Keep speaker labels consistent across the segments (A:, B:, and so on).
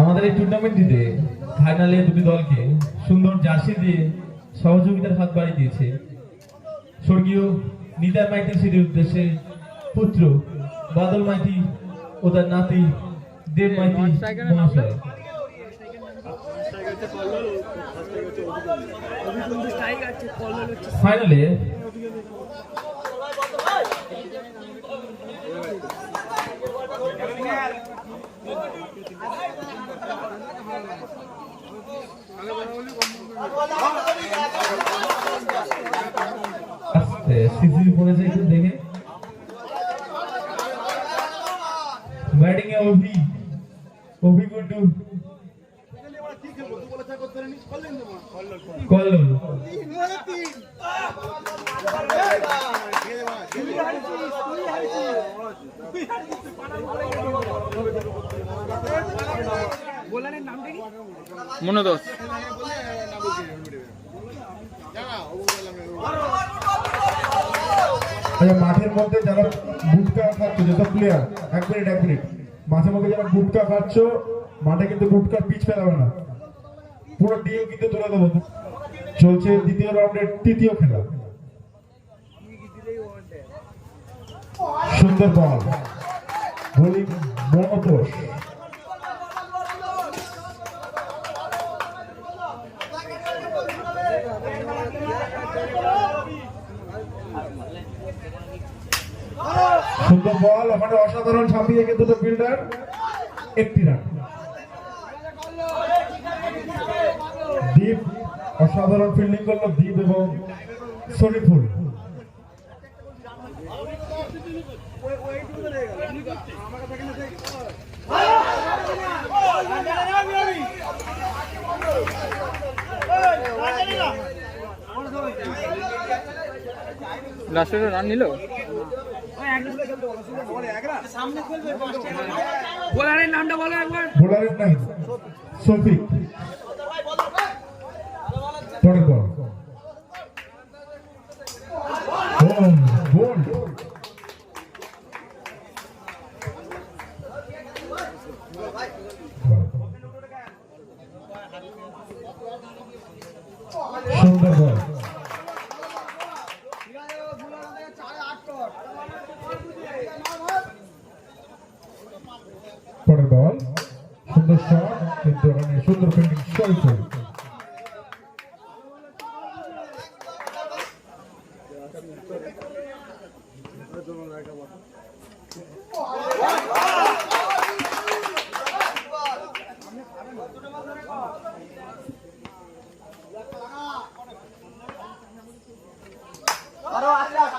A: আমাদের এই টুর্নামেন্টটিতে ফাইনালে দুটি দলকে সুন্দর জার্সি দিয়ে সহযোগিতার হাত বাড়িয়ে দিয়েছে। স্বর্গীয় নিতাই মাইতি স্মৃতির উদ্দেশ্যে পুত্র বাদল মাইতি ও তার নাতি দেব মাইতি মহাশয়। ফাইনালে আস্তে সিসি পড়েছে একটু
B: আচ্ছা মাঠের মধ্যে যারা গুটকা খাচ্ছ যত প্লেয়ার এক মিনিট এক মিনিট মাঝে মধ্যে যারা গুটকা খাচ্ছ, মাঠে কিন্তু গুটকার পিচ ফেলাবে না। পুরো ডিও কিন্তু তুলে দেবো। চলছে দ্বিতীয় রাউন্ডের তৃতীয় খেলা। সুন্দর বল। বোলিং মনোতোষ। সুন্দর বল ওখানে অসাধারণ ছাপিয়ে তো ফিল্ডার, একটি রান দীপ অসাধারণ ফিল্ডিং করল দীপ এবং শরীফুল।
C: লাস্টে রান নিল?
D: বোলারের নামটা বলো একবার।
B: বোলারের নাই শফিক। শট কিন্তু ওখানে সুন্দর ফিল্ডিং শরীফুল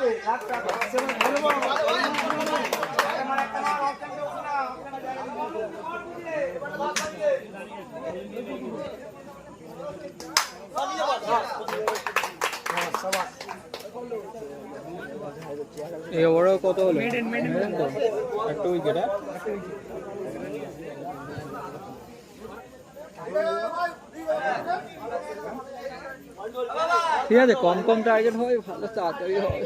C: এই ওভারও কত হলো? একটা উইকেট ঠিক আছে কম কম টার্গেট হয় ভালো তাড়াতাড়ি হয়।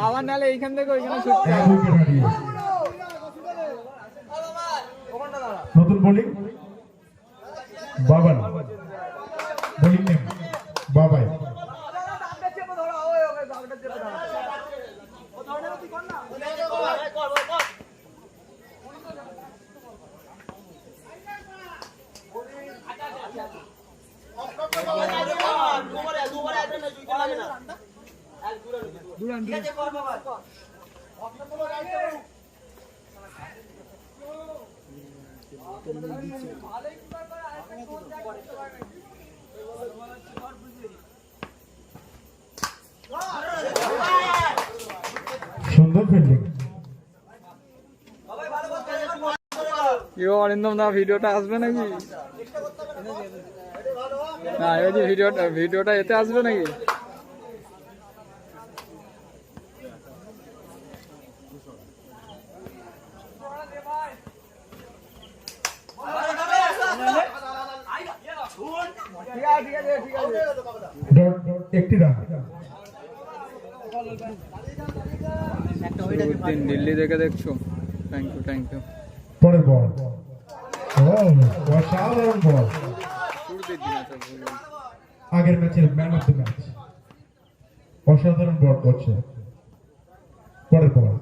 C: আবার নাহলে এইখান থেকে ওইখানে ছুটতে
B: নতুন বোলিং বাবান বোলিং নেম বাবাই সুন্দর ফিল্ডিং
C: কি গো অরিন্দম দা ভিডিওটা আসবে নাকি? না এই যে ভিডিওটা ভিডিওটা এতে আসবে নাকি?
B: একটি রান।
C: দিল্লি থেকে দেখছ? থ্যাংক ইউ থ্যাংক ইউ
B: পরের বল। অসাধারণ বল। আগের ম্যাচের ম্যান অফ দ্য ম্যাচ। অসাধারণ বল করছে। পরের বল।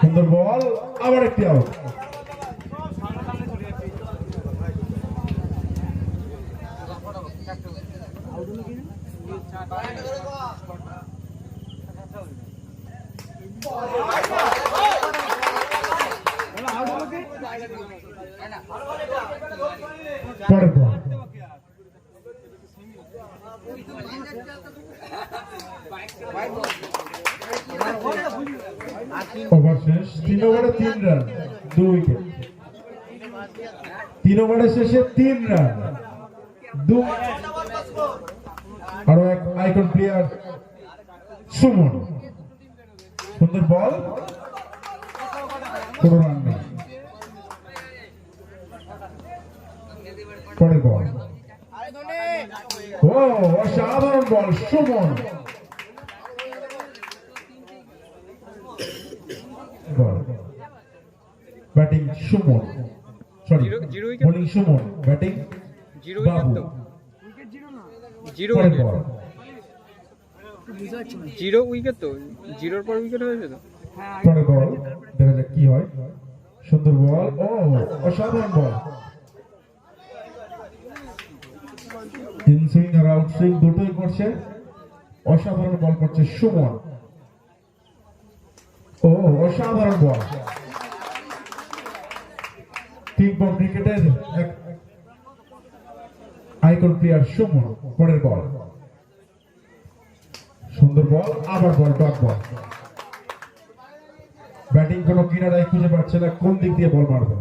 B: সুন্দর বল আবার একটি আউট ওভার শেষ তিন ওভারে তিন রান দুই উইকেট তিন ওভারের শেষে তিন রান দু আরও এক আইকন প্লেয়ার সুমন। সুন্দর বল কোনো রান নেই। পরের বল ও অসাধারণ ball Suman. Ball batting Suman. Sorry bowling Suman. Batting Babu.
C: Zero wicket
B: ball
C: zero wicket তো? জিরোর পর উইকেট হয়েছে তো?
B: পরের বল দেখা যাক কি হয়। সুন্দর বল ও অসাধারণ বল। ইন সুইং আর আউট সুইং দুটোই করছে। অসাধারণ বল করছে সুমন। ও অসাধারণ বল। তিন বল ক্রিকেটের এক আইকন প্লেয়ার সুমন, পরের বল। সুন্দর বল, আবার বল ডট বল। ব্যাটিং কোনো কিনারায় খুঁজে পাচ্ছে না, কোন দিক দিয়ে বল মারবে?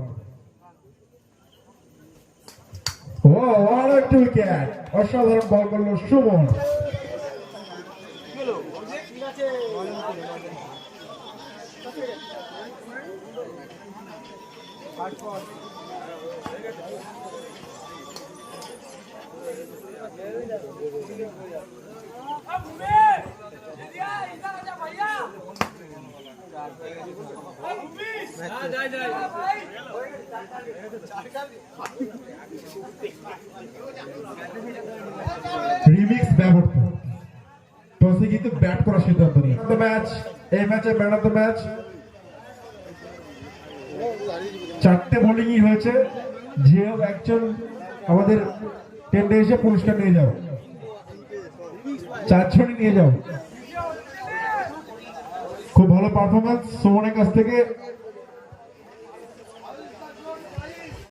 B: ও, আর একটি উইকেট। অসাধারণ বল করল সুমন। রিমিক্স ব্যবহার টসে ব্যাট করার সিদ্ধান্ত নিয়ে। ম্যাচ এই ম্যাচে ম্যান অফ দ্য ম্যাচ চারটে বোলিংই হয়েছে। যেও একজন আমাদের টেন্ডে এসে পুরস্কার নিয়ে যাও। চার ছড়ি নিয়ে যাও। খুব ভালো পারফরমেন্স সুমনের কাছ থেকে।